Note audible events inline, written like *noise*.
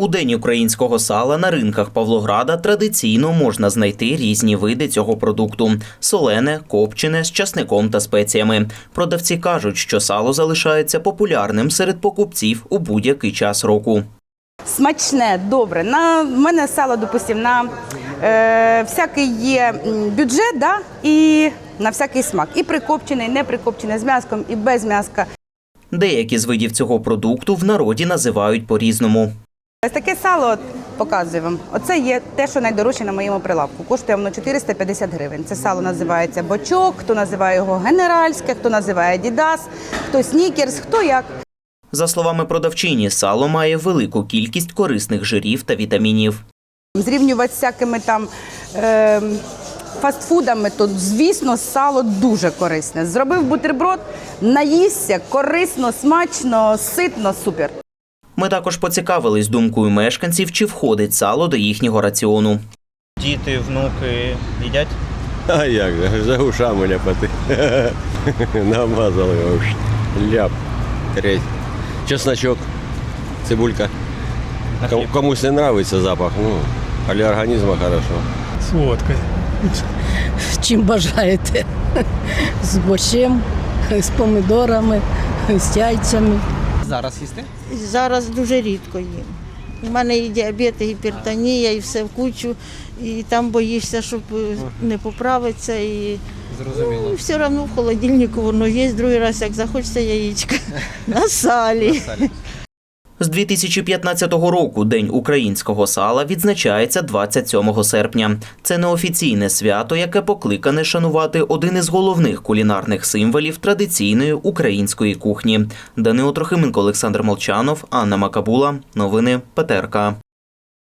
У день українського сала на ринках Павлограда традиційно можна знайти різні види цього продукту: солене, копчене з часником та спеціями. Продавці кажуть, що сало залишається популярним серед покупців у будь-який час року. Смачне, добре. На в мене сало, допустим, на е, всякий є бюджет, да, і на всякий смак. І прикопчений, і не прикопчений, з м'яском, і без м'яска. Деякі з видів цього продукту в народі називають по-різному. Ось таке сало показую вам. Оце є те, що найдорожче на моєму прилавку. Коштує воно 450 гривень. Це сало називається бочок, хто називає його генеральське, хто називає дідас, хто снікерс, хто як. За словами продавчині, сало має велику кількість корисних жирів та вітамінів. Зрівнювати з всякими там е, фастфудами, то звісно сало дуже корисне. Зробив бутерброд, наїсся, корисно, смачно, ситно, супер. Ми також поцікавились думкою мешканців, чи входить сало до їхнього раціону. Діти, внуки їдять? А як за ушами ляпати. Намазали його. Ляп. Треть. Чесночок, цибулька. Ком- Комусь не нравится запах, ну, а для организма хорошо. З водкою. чим бажаєте. З борщем, з помідорами, з яйцями. Зараз їсти? Зараз дуже рідко їм. У мене і діабет, і гіпертонія, і все в кучу, і там боїшся, щоб не поправитися. І Зрозуміло. ну, все одно в холодильнику воно є. Другий раз, як захочеться яєчка *laughs* на салі. З 2015 року День українського сала відзначається 27 серпня. Це неофіційне свято, яке покликане шанувати один із головних кулінарних символів традиційної української кухні. Данило Трохименко, Олександр Молчанов, Анна Макабула. Новини ПТРК.